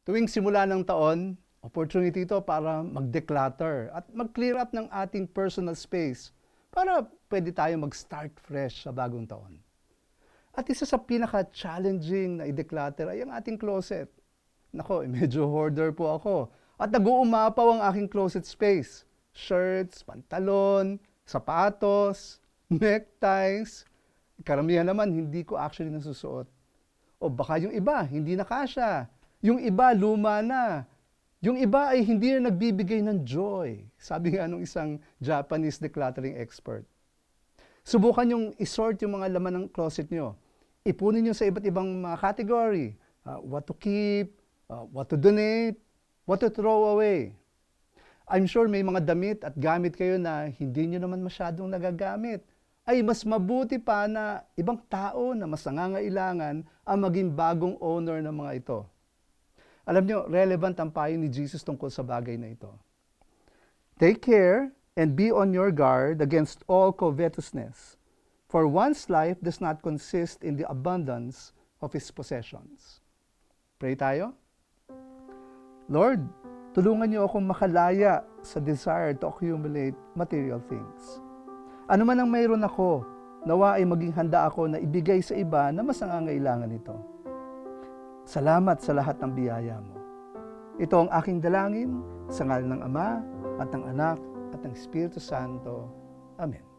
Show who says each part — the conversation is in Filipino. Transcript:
Speaker 1: Tuwing simula ng taon, opportunity ito para mag-declutter at mag-clear up ng ating personal space para pwede tayo mag-start fresh sa bagong taon. At isa sa pinaka-challenging na i-declutter ay ang ating closet. Nako, medyo hoarder po ako. At nag-uumapaw ang aking closet space. Shirts, pantalon, sapatos, neckties. Karamihan naman, hindi ko actually nasusuot. O baka yung iba, hindi na kasya. Yung iba, luma na. Yung iba ay hindi na nagbibigay ng joy. Sabi nga nung isang Japanese decluttering expert. Subukan yung isort yung mga laman ng closet nyo. Ipunin nyo sa iba't ibang mga category. Uh, what to keep, uh, what to donate, what to throw away. I'm sure may mga damit at gamit kayo na hindi nyo naman masyadong nagagamit. Ay mas mabuti pa na ibang tao na mas nangangailangan ang maging bagong owner ng mga ito. Alam nyo, relevant ang payo ni Jesus tungkol sa bagay na ito. Take care and be on your guard against all covetousness, for one's life does not consist in the abundance of his possessions. Pray tayo. Lord, tulungan niyo akong makalaya sa desire to accumulate material things. Ano man ang mayroon ako, nawa ay maging handa ako na ibigay sa iba na mas nangangailangan nito. Salamat sa lahat ng biyaya mo. Ito ang aking dalangin sa ngalan ng Ama at ng Anak at ng Espiritu Santo. Amen.